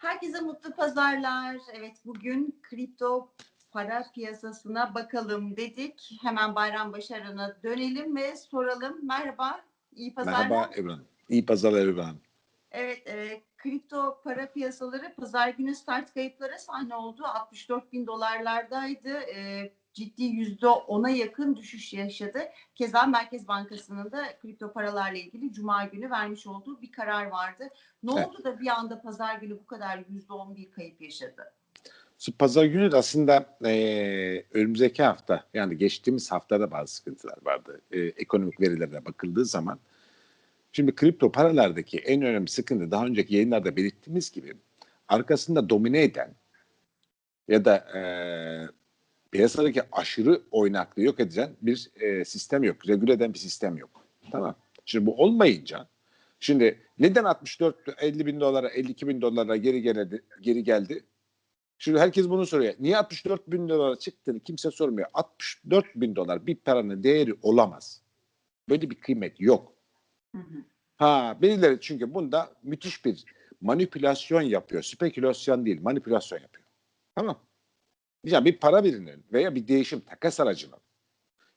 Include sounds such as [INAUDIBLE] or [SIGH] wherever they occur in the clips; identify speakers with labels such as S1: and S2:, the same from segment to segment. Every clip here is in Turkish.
S1: Herkese mutlu pazarlar. Evet bugün kripto para piyasasına bakalım dedik. Hemen Bayram Başaran'a dönelim ve soralım. Merhaba, iyi pazarlar.
S2: Merhaba Ebru İyi pazarlar Hanım.
S1: Evet, e, kripto para piyasaları pazar günü start kayıplara sahne oldu. 64 bin dolarlardaydı. E, ciddi yüzde ona yakın düşüş yaşadı. Keza Merkez Bankası'nın da kripto paralarla ilgili Cuma günü vermiş olduğu bir karar vardı. Ne
S2: Evet.
S1: oldu da bir anda pazar günü bu kadar yüzde on bir kayıp yaşadı?
S2: Pazar günü de aslında eee önümüzdeki hafta yani geçtiğimiz haftada bazı sıkıntılar vardı. Eee, ekonomik verilere bakıldığı zaman. Şimdi kripto paralardaki en önemli sıkıntı daha önceki yayınlarda belirttiğimiz gibi arkasında domine eden ya da eee piyasadaki aşırı oynaklığı yok edecek bir eee, sistem yok. Regüle eden bir sistem yok. Tamam. Şimdi bu olmayınca şimdi neden 64 50 bin dolara 52 bin dolara geri geldi, geri geldi? Şimdi herkes bunu soruyor. Niye 64 bin dolara çıktığını kimse sormuyor. 64 bin dolar bir paranın değeri olamaz. Böyle bir kıymet yok.
S1: Hı hı.
S2: Ha birileri çünkü bunda müthiş bir manipülasyon yapıyor. Spekülasyon değil manipülasyon yapıyor. Tamam. Yani bir para biriminin veya bir değişim takas aracının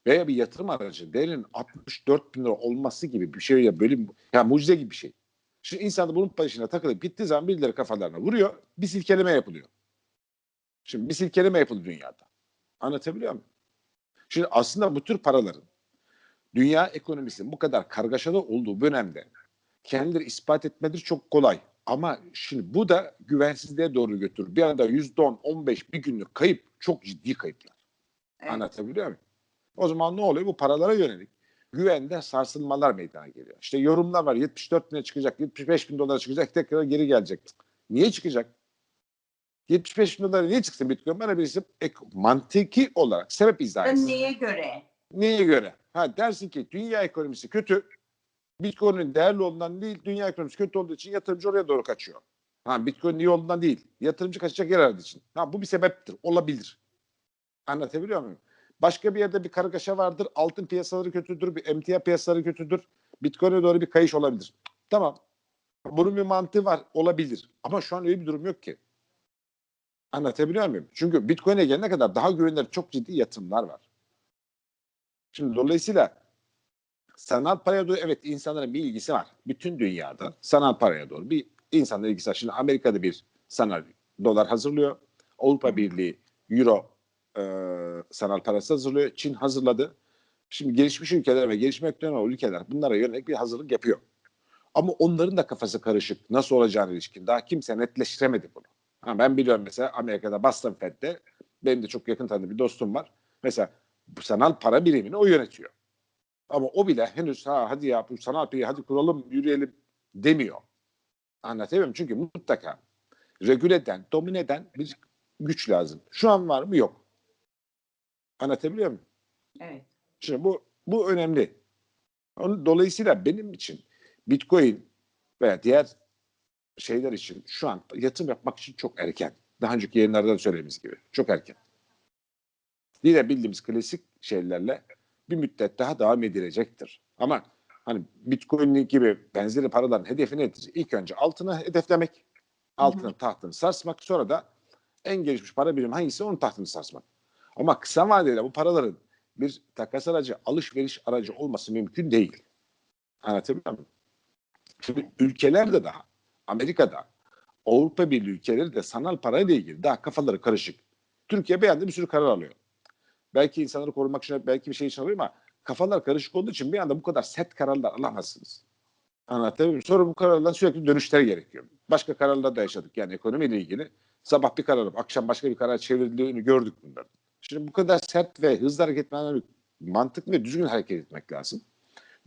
S2: veya bir yatırım aracının değerinin 64 bin lira olması gibi bir şey ya böyle ya mucize gibi bir şey. Şimdi insan da bunun peşine takılıp gittiği zaman birileri kafalarına vuruyor. Bir silkeleme yapılıyor. Şimdi bir silkeleme yapıldı dünyada. Anlatabiliyor muyum? Şimdi aslında bu tür paraların dünya ekonomisinin bu kadar kargaşalı olduğu dönemde kendileri ispat etmeleri çok kolay. Ama şimdi bu da güvensizliğe doğru götürür. Bir anda %10, 15 bir günlük kayıp çok ciddi kayıplar.
S1: Evet.
S2: Anlatabiliyor muyum? O zaman ne oluyor? Bu paralara yönelik güvende sarsılmalar meydana geliyor. İşte yorumlar var 74 bine çıkacak, 75 bin dolara çıkacak, tekrar geri gelecek. Niye çıkacak? 75 bin dolara niye çıksın Bitcoin? Bana birisi ek, mantıki olarak sebep izah etsin.
S1: Neye göre?
S2: Neye göre? Ha dersin ki dünya ekonomisi kötü. Bitcoin'in değerli olduğundan değil, dünya ekonomisi kötü olduğu için yatırımcı oraya doğru kaçıyor. Ha Bitcoin iyi olduğundan değil, yatırımcı kaçacak yer aradığı için. Ha bu bir sebeptir, olabilir. Anlatabiliyor muyum? Başka bir yerde bir kargaşa vardır, altın piyasaları kötüdür, bir emtia piyasaları kötüdür. Bitcoin'e doğru bir kayış olabilir. Tamam. Bunun bir mantığı var, olabilir. Ama şu an öyle bir durum yok ki. Anlatabiliyor muyum? Çünkü Bitcoin'e gelene kadar daha güvenilir çok ciddi yatırımlar var. Şimdi dolayısıyla sanal paraya doğru evet insanların bir ilgisi var. Bütün dünyada sanal paraya doğru bir insanların ilgisi var. Şimdi Amerika'da bir sanal dolar hazırlıyor. Avrupa Birliği euro e, sanal parası hazırlıyor. Çin hazırladı. Şimdi gelişmiş ülkeler ve gelişmekte olan ülkeler bunlara yönelik bir hazırlık yapıyor. Ama onların da kafası karışık. Nasıl olacağına ilişkin. Daha kimse netleştiremedi bunu. Ha, ben biliyorum mesela Amerika'da Boston Fed'de benim de çok yakın tanıdığım bir dostum var. Mesela sanal para birimini o yönetiyor. Ama o bile henüz ha hadi ya bu sanal parayı hadi kuralım yürüyelim demiyor. Anlatabiliyor muyum? Çünkü mutlaka regüle eden, domine eden bir güç lazım. Şu an var mı? Yok. Anlatabiliyor muyum?
S1: Evet.
S2: Şimdi bu bu önemli. Onun, dolayısıyla benim için Bitcoin veya diğer şeyler için şu an yatırım yapmak için çok erken. Daha önceki yayınlarda da söylediğimiz gibi. Çok erken. Yine bildiğimiz klasik şeylerle bir müddet daha devam edilecektir. Ama hani Bitcoin gibi benzeri paraların hedefi nedir? İlk önce altını hedeflemek, altının tahtını sarsmak, sonra da en gelişmiş para birimi hangisi onun tahtını sarsmak. Ama kısa vadede bu paraların bir takas aracı, alışveriş aracı olması mümkün değil. Anlatabiliyor muyum? Şimdi ülkelerde daha, Amerika'da, Avrupa Birliği ülkeleri de sanal parayla ilgili daha kafaları karışık. Türkiye anda bir sürü karar alıyor. Belki insanları korumak için belki bir şey için alıyor ama kafalar karışık olduğu için bir anda bu kadar set kararlar alamazsınız. Anlatabiliyor muyum? Sonra bu kararlardan sürekli dönüşler gerekiyor. Başka kararlar da yaşadık yani ekonomiyle ilgili. Sabah bir karar akşam başka bir karar çevrildiğini gördük bunları. Şimdi bu kadar sert ve hızlı hareket etmeden mantıklı ve düzgün hareket etmek lazım.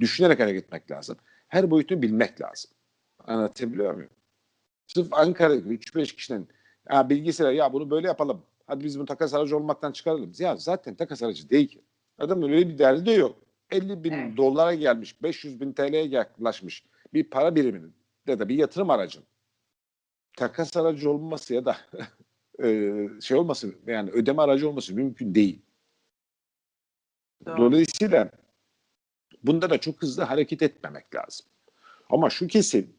S2: Düşünerek hareket etmek lazım. Her boyutunu bilmek lazım. Anlatabiliyor muyum? Sırf Ankara'daki 3-5 kişinin ya bilgisayar ya bunu böyle yapalım. Hadi biz bunu takas aracı olmaktan çıkaralım. Ya zaten takas aracı değil ki. Adamın öyle bir derdi de yok. 50 bin
S1: Evet.
S2: dolara gelmiş, 500 bin TL'ye yaklaşmış bir para biriminin ya da bir yatırım aracının takas aracı olması ya da [LAUGHS] e, şey olması yani ödeme aracı olması mümkün değil.
S1: Doğru.
S2: Dolayısıyla bunda da çok hızlı hareket etmemek lazım. Ama şu kesin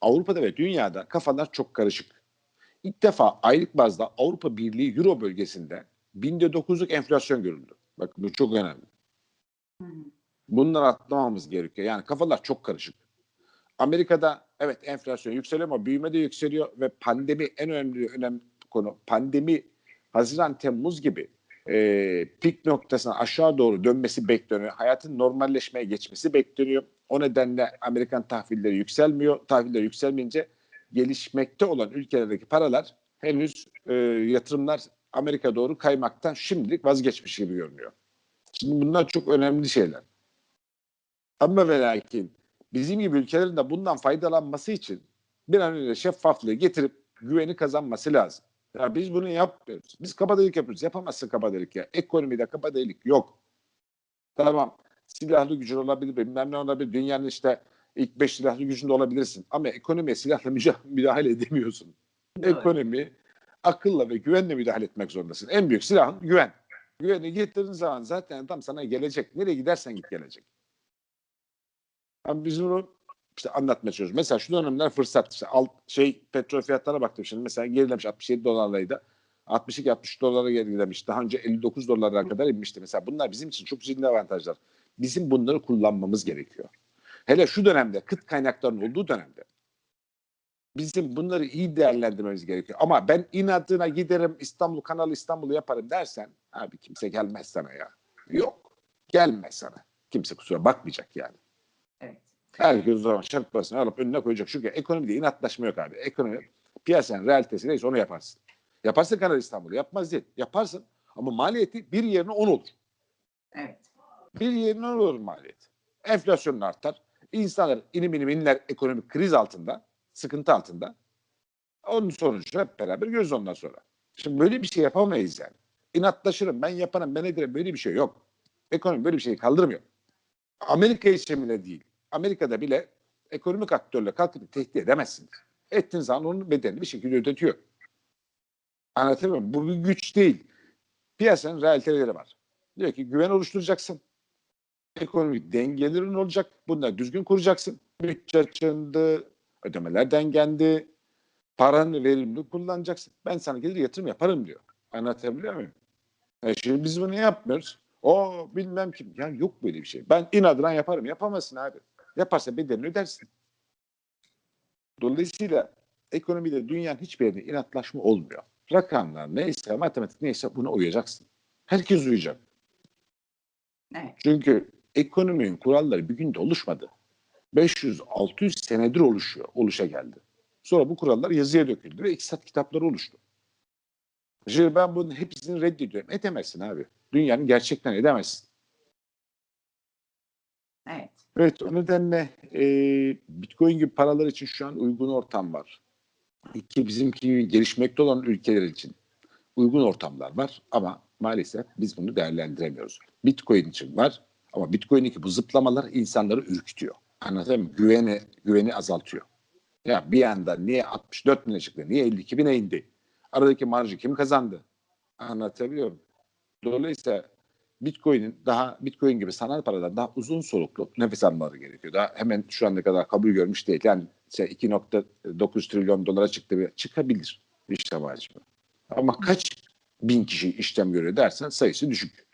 S2: Avrupa'da ve dünyada kafalar çok karışık. İlk defa aylık bazda Avrupa Birliği Euro bölgesinde binde 9'luk enflasyon görüldü. Bak bu çok önemli. Bunları atlamamız gerekiyor. Yani kafalar çok karışık. Amerika'da evet enflasyon yükseliyor ama büyüme de yükseliyor ve pandemi en önemli önemli konu. Pandemi Haziran Temmuz gibi e, pik noktasına aşağı doğru dönmesi bekleniyor. Hayatın normalleşmeye geçmesi bekleniyor. O nedenle Amerikan tahvilleri yükselmiyor. Tahviller yükselmeyince gelişmekte olan ülkelerdeki paralar henüz e, yatırımlar Amerika doğru kaymaktan şimdilik vazgeçmiş gibi görünüyor. Şimdi bunlar çok önemli şeyler. Ama ve lakin bizim gibi ülkelerin de bundan faydalanması için bir an önce şeffaflığı getirip güveni kazanması lazım. Ya biz bunu yapmıyoruz. Biz kabadayılık yapıyoruz. Yapamazsın kabadayılık ya. Ekonomide kabadayılık yok. Tamam. Silahlı gücün olabilir, bilmem ne olabilir. Dünyanın işte ilk beş silahlı gücünde olabilirsin. Ama ekonomiye silahla [LAUGHS] müdahale edemiyorsun. Ekonomi akılla ve güvenle müdahale etmek zorundasın. En büyük silahın güven. Güveni getirdiğin zaman zaten adam sana gelecek. Nereye gidersen git gelecek. Ama biz bunu işte anlatmaya çalışıyoruz. Mesela şu dönemler fırsat. İşte alt, şey petrol fiyatlarına baktım şimdi. Mesela gerilemiş 67 dolarlaydı. 62-63 dolara gerilemiş. Daha önce 59 dolarlara kadar inmişti. Mesela bunlar bizim için çok ciddi avantajlar. Bizim bunları kullanmamız gerekiyor. Hele şu dönemde kıt kaynakların olduğu dönemde bizim bunları iyi değerlendirmemiz gerekiyor. Ama ben inadına giderim İstanbul Kanal İstanbul'u yaparım dersen abi kimse gelmez sana ya. Yok. Gelmez sana. Kimse kusura bakmayacak yani.
S1: Evet.
S2: Herkes o zaman şart parasını alıp önüne koyacak. Çünkü ekonomide inatlaşma yok abi. Ekonomi piyasanın realitesi neyse onu yaparsın. Yaparsın Kanal İstanbul'u. Yapmaz değil. Yaparsın ama maliyeti bir yerine 10 olur.
S1: Evet.
S2: Bir yerine 10 olur maliyeti. Enflasyonun artar. İnsanlar inim inim inler ekonomik kriz altında, sıkıntı altında. Onun sonucu hep beraber göz ondan sonra. Şimdi böyle bir şey yapamayız yani. İnatlaşırım, ben yaparım, ben ederim. Böyle bir şey yok. Ekonomi böyle bir şeyi kaldırmıyor. Amerika için bile değil. Amerika'da bile ekonomik aktörle kalkıp tehdit edemezsiniz. Ettiğiniz zaman onun bedelini bir şekilde ödetiyor. Anlatabiliyor muyum? Bu bir güç değil. Piyasanın realiteleri var. Diyor ki güven oluşturacaksın. Ekonomik dengelerin olacak. Bunları düzgün kuracaksın. Bütçe açığında, ödemeler dengendi. Paranı verimli kullanacaksın. Ben sana gelir yatırım yaparım diyor. Anlatabiliyor muyum? E şimdi biz bunu yapmıyoruz. O bilmem kim. Ya yok böyle bir şey. Ben inadına yaparım. Yapamazsın abi. Yaparsa bedelini ödersin. Dolayısıyla ekonomide dünyanın hiçbir yerinde inatlaşma olmuyor. Rakamlar neyse, matematik neyse buna uyacaksın. Herkes uyacak.
S1: Evet.
S2: Çünkü ekonominin kuralları bir günde oluşmadı. 500-600 senedir oluşuyor, oluşa geldi. Sonra bu kurallar yazıya döküldü ve iktisat kitapları oluştu. Şimdi ben bunun hepsini reddediyorum. Edemezsin abi. Dünyanın gerçekten edemezsin.
S1: Evet.
S2: Evet o nedenle e, Bitcoin gibi paralar için şu an uygun ortam var. İki bizimki gibi gelişmekte olan ülkeler için uygun ortamlar var ama maalesef biz bunu değerlendiremiyoruz. Bitcoin için var ama Bitcoin'deki bu zıplamalar insanları ürkütüyor. Anlatabiliyor muyum? Güveni, güveni azaltıyor. Ya bir anda niye 64 bine çıktı, niye 52 bine indi? Aradaki marjı kim kazandı? Anlatabiliyor muyum? Dolayısıyla Bitcoin'in daha Bitcoin gibi sanal paradan daha uzun soluklu nefes almaları gerekiyor. Daha hemen şu ana kadar kabul görmüş değil. Yani şey 2.9 trilyon dolara çıktı ve çıkabilir işlem hacmi. Ama kaç bin kişi işlem görüyor dersen sayısı düşük.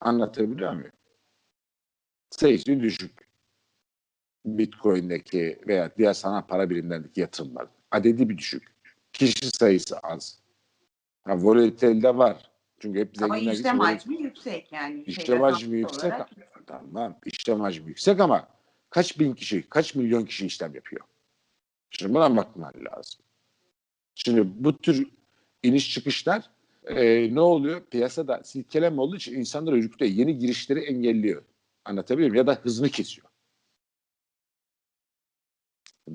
S2: Anlatabiliyor muyum? Sayısı düşük. Bitcoin'deki veya diğer sanal para birimlerindeki yatırımlar. Adedi bir düşük. Kişi sayısı az. Ha, volatilde var. Çünkü hep
S1: Ama işlem hacmi yüksek yani.
S2: İşlem hacmi yüksek.
S1: olarak
S2: Tamam. İşlem hacmi yüksek ama kaç bin kişi, kaç milyon kişi işlem yapıyor? Şimdi buna bakman lazım. Şimdi bu tür iniş çıkışlar e, ne oluyor? Piyasada silkeleme olduğu için insanlar ürkütüyor. Yeni girişleri engelliyor. Anlatabiliyor muyum? Ya da hızını kesiyor.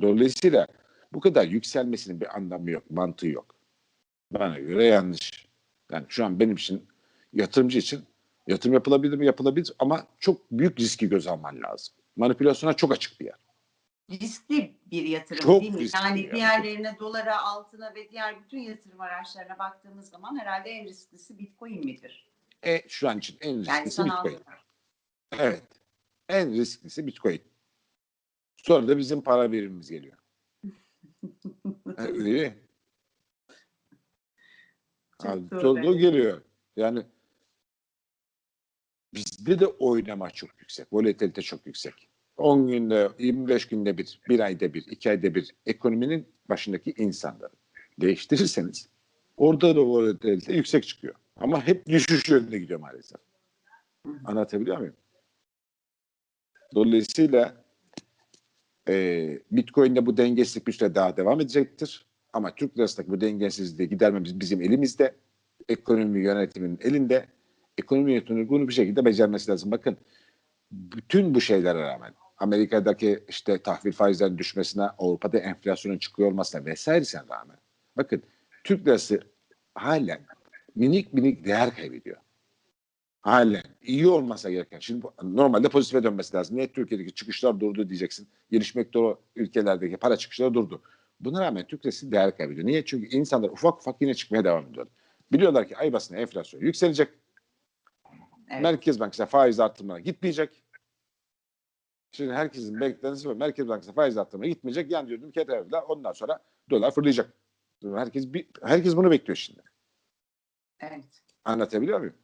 S2: Dolayısıyla bu kadar yükselmesinin bir anlamı yok, mantığı yok. Bana göre yanlış. Yani şu an benim için yatırımcı için yatırım yapılabilir mi? Yapılabilir ama çok büyük riski göz alman lazım. Manipülasyona çok açık bir yer.
S1: riskli bir yatırım
S2: Çok
S1: değil mi? Yani
S2: yani.
S1: diğerlerine dolara, altına ve diğer bütün yatırım araçlarına baktığımız zaman herhalde en risklisi Bitcoin midir?
S2: E, şu an için en risklisi
S1: Yani
S2: Bitcoin. Evet. En risklisi Bitcoin. Sonra da bizim para birimimiz geliyor. [LAUGHS] Öyle mi?
S1: Doğru, evet.
S2: geliyor. Yani bizde de oynama çok yüksek. Volatilite çok yüksek. 10 günde, 25 günde bir, bir ayda bir, iki ayda bir ekonominin başındaki insanları değiştirirseniz orada da volatilite yüksek çıkıyor. Ama hep düşüş yönünde gidiyor maalesef. Anlatabiliyor muyum? Dolayısıyla e, Bitcoin'de bu dengesizlik bir süre daha devam edecektir. Ama Türk lirasındaki bu dengesizliği gidermemiz bizim elimizde. Ekonomi yönetiminin elinde. Ekonomi yönetiminin bunu bir şekilde becermesi lazım. Bakın bütün bu şeylere rağmen Amerika'daki işte tahvil faizlerinin düşmesine, Avrupa'da enflasyonun çıkıyor olmasına vesairesine rağmen bakın Türk lirası halen minik minik değer kaybediyor. Halen iyi olmasa gereken. Şimdi normalde pozitife dönmesi lazım. Niye Türkiye'deki çıkışlar durdu diyeceksin. Gelişmekte olan ülkelerdeki para çıkışları durdu. Buna rağmen Türk lirası değer kaybediyor. Niye? Çünkü insanlar ufak ufak yine çıkmaya devam ediyor. Biliyorlar ki ay basına enflasyon yükselecek.
S1: Evet.
S2: Merkez Bankası faiz artırmaya gitmeyecek. Şimdi herkesin beklentisi var. Merkez Bankası faiz artırmaya gitmeyecek. Yani diyordum ki evler ondan sonra dolar fırlayacak. Herkes bir, herkes bunu bekliyor şimdi.
S1: evet.
S2: Anlatabiliyor muyum?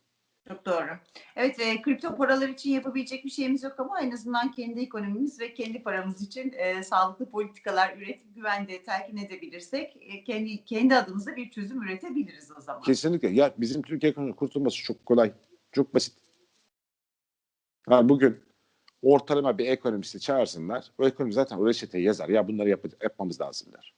S1: Çok doğru. Evet, e, kripto paralar için yapabilecek bir şeyimiz yok ama en azından kendi ekonomimiz ve kendi paramız için e, sağlıklı politikalar üretip güvende telkin edebilirsek e, kendi kendi adımıza bir çözüm üretebiliriz o zaman.
S2: Kesinlikle. Ya bizim Türkiye ekonomisi kurtulması çok kolay. Çok basit. Ha, bugün ortalama bir ekonomisti çağırsınlar. O ekonomi zaten o reçeteyi yazar. Ya bunları yap yapmamız lazım der.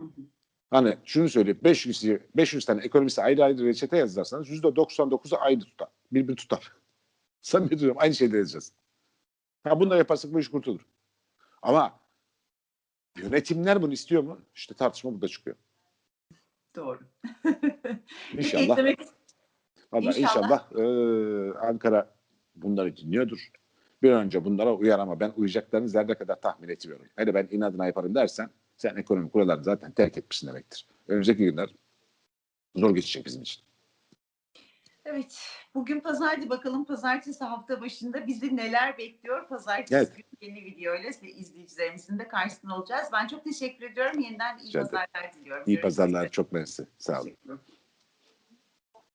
S1: Hı hı.
S2: Hani şunu söyleyeyim. 500, 500 tane ekonomiste ayrı ayrı reçete yazarsanız %99'u aynı tutar. Birbirini tutar. [LAUGHS] Samimi diyorum aynı şeyleri yazacağız. Ha bunları yaparsak bu iş kurtulur. Ama yönetimler bunu istiyor mu? İşte tartışma burada çıkıyor.
S1: Doğru. [LAUGHS]
S2: İnşallah.
S1: Eklemek
S2: Vallahi
S1: İnşallah.
S2: inşallah eee, Ankara bunları dinliyordur. Bir önce bunlara uyar ama ben uyacaklarını zerre kadar tahmin etmiyorum. Hele ben inadına yaparım dersen sen ekonomi kurallarını zaten terk etmişsin demektir. Önümüzdeki günler zor geçecek bizim için.
S1: Evet. Bugün pazardı bakalım pazartesi hafta başında bizi neler bekliyor? Pazartesi
S2: Evet.
S1: günü yeni videoyla ve izleyicilerimizin de karşısında olacağız. Ben çok teşekkür ediyorum. Yeniden iyi
S2: Rica
S1: pazarlar diliyorum.
S2: İyi
S1: Görüşmek
S2: pazarlar. Çok mersi. Sağ olun.